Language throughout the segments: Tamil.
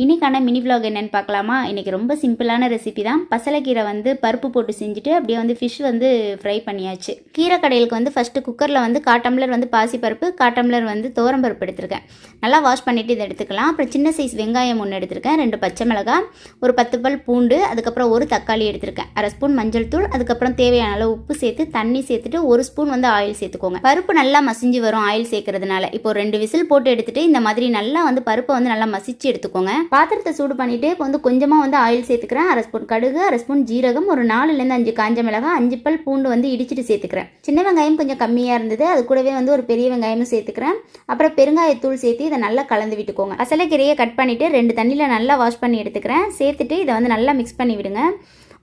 இன்றைக்கான மினி விலாக் என்னென்னு பார்க்கலாமா? இன்றைக்கி ரொம்ப சிம்பிளான ரெசிபி தான். பசலைக்கீரை வந்து பருப்பு போட்டு செஞ்சுட்டு அப்படியே வந்து ஃபிஷ் வந்து ஃப்ரை பண்ணியாச்சு. கீரை கடையிலுக்கு வந்து ஃபஸ்ட்டு குக்கரில் வந்து காட்டம்லர் வந்து பாசிப்பருப்பு காட்டம்லர் வந்து பருப்பு எடுத்திருக்கேன். நல்லா வாஷ் பண்ணிவிட்டு இதை எடுத்துக்கலாம். அப்புறம் சின்ன சைஸ் வெங்காயம் ஒன்று எடுத்திருக்கேன். ரெண்டு பச்சை மிளகாய் ஒரு பத்து பல் பூண்டு அதுக்கப்புறம் ஒரு தக்காளி எடுத்திருக்கேன். அரை ஸ்பூன் மஞ்சள் தூள் அதுக்கப்புறம் தேவையான அளவு உப்பு சேர்த்து தண்ணி சேர்த்துட்டு ஒரு ஸ்பூன் வந்து ஆயில் சேர்த்துக்கோங்க. பருப்பு நல்லா மசிஞ்சு வரும் ஆயில் சேர்க்கறதுனால. இப்போ ரெண்டு விசில் போட்டு எடுத்துகிட்டு இந்த மாதிரி நல்லா வந்து பருப்பை வந்து நல்லா மசிச்சு எடுத்துக்கோங்க. பாத்திரத்தை சூடு பண்ணிட்டு இப்போ வந்து கொஞ்சமாக வந்து ஆயில் சேர்த்துக்கிறேன். அரை ஸ்பூன் கடுகு அரை ஸ்பூன் ஜீரகம் ஒரு நாலுலேருந்து அஞ்சு காஞ்ச மிளகாய் அஞ்சு பல் பூண்டு வந்து இடிச்சிட்டு சேர்த்துக்கிறேன். சின்ன வெங்காயம் கொஞ்சம் கம்மியாக இருந்தது. அது கூடவே வந்து ஒரு பெரிய வெங்காயமும் சேர்த்துக்கிறேன். அப்புறம் பெருங்காயத்தூள் சேர்த்து இதை நல்லா கலந்து விட்டுக்கோங்க. அசலைக்கீரையை கட் பண்ணிவிட்டு ரெண்டு தண்ணியில் நல்லா வாஷ் பண்ணி எடுத்துக்கிறேன். சேர்த்துட்டு இதை வந்து நல்லா மிக்ஸ் பண்ணி விடுங்க.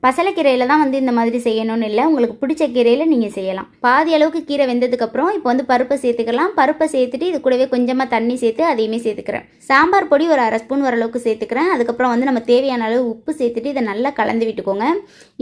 பசலைக்கீரையில் தான் வந்து இந்த மாதிரி செய்யணும்னு இல்லை. உங்களுக்கு பிடிச்ச கீரையில் நீங்கள் செய்யலாம். பாதி அளவுக்கு கீரை வெந்ததுக்கப்புறம் இப்போ வந்து பருப்பை சேர்த்துக்கலாம். பருப்பை சேர்த்துட்டு இது கூடவே கொஞ்சமாக தண்ணி சேர்த்து அதையுமே சேர்த்துக்கிறேன். சாம்பார் பொடி ஒரு அரை ஸ்பூன் ஓரளவுக்கு சேர்த்துக்கிறேன். அதுக்கப்புறம் வந்து நம்ம தேவையான அளவு உப்பு சேர்த்துட்டு இதை நல்லா கலந்து விட்டுக்கோங்க.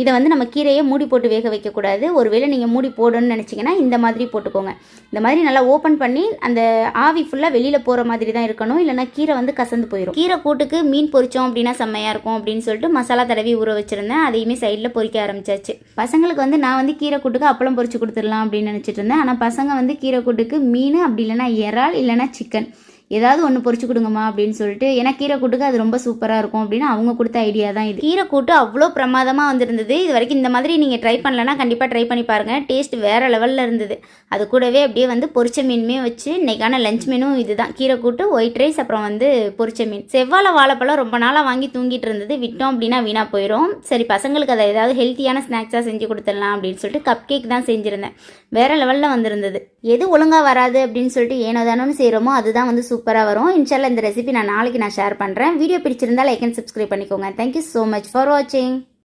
இதை வந்து நம்ம கீரையை மூடி போட்டு வேக வைக்கக்கூடாது. ஒருவேளை நீங்கள் மூடி போடணும்னு நினச்சிங்கன்னா இந்த மாதிரி போட்டுக்கோங்க. இந்த மாதிரி நல்லா ஓப்பன் பண்ணி அந்த ஆவி ஃபுல்லாக வெளியில் போகிற மாதிரி தான் இருக்கணும். இல்லைனா கீரை வந்து கசந்து போயிடும் கீரை கூட்டுக்கு மீன் பொரிச்சோம் அப்படின்னா செம்மையாக இருக்கும் அப்படின்னு சொல்லிட்டு மசாலா தடவி ஊற வச்சுருந்தேன். எல்லாத்தையுமே சைடில் பொரிக்க ஆரம்பிச்சாச்சு. பசங்களுக்கு வந்து நான் வந்து கீரை கூட்டுக்கு அப்பளம் பொறிச்சு கொடுத்துடலாம் அப்படின்னு நினச்சிட்டு இருந்தேன். ஆனால் பசங்க வந்து கீரை கூட்டுக்கு மீன் அப்படி இல்லைன்னா இறால் இல்லைன்னா சிக்கன் ஏதாவது ஒன்று பொரிச்சு கொடுங்கம்மா அப்படின்னு சொல்லிட்டு ஏன்னா கீரை கூட்டுக்கு அது ரொம்ப சூப்பராக இருக்கும் அப்படின்னு அவங்க கொடுத்த ஐடியா தான் இது. கீரை கூட்டு அவ்வளோ பிரமாதமாக வந்திருந்தது. இது வரைக்கும் இந்த மாதிரி நீங்கள் ட்ரை பண்ணலன்னா கண்டிப்பாக ட்ரை பண்ணி பாருங்கள் டேஸ்ட் வேறு லெவலில் இருந்தது. அது கூடவே அப்படியே வந்து பொரிச்ச மீனுமே வச்சு இன்னைக்கான லஞ்ச் மீனும் இதுதான். கீரை கூட்டு ஒயிட் ரைஸ் அப்புறம் வந்து பொரிச்ச மீன். செவ்வாழை வாழைப்பழம் ரொம்ப நாளாக வாங்கி தூங்கிட்டு இருந்தது. விட்டோம் அப்படின்னா வீணாக போயிடும் சரி பசங்களுக்கு அதை ஏதாவது ஹெல்த்தியான ஸ்நாக்ஸாக செஞ்சு கொடுத்துடலாம் அப்படின்னு சொல்லிட்டு கப் கேக் தான் செஞ்சுருந்தேன். வேறு லெவலில் வந்திருந்தது. எது ஒழுங்காக வராது அப்படின்னு சொல்லிட்டு ஏனோ தானோன்னு செய்கிறோமோ அதுதான் வந்து சூப்பராக வரும். இன்ஷால்லா இந்த ரெசிபி நான் நாளைக்கு நான் ஷேர் பண்ணுறேன் வீடியோ பிடிச்சிருந்தா லைக் அண்ட் சப்ஸ்கிரைப் பண்ணிக்கோங்க. Thank you so much for வாட்சிங்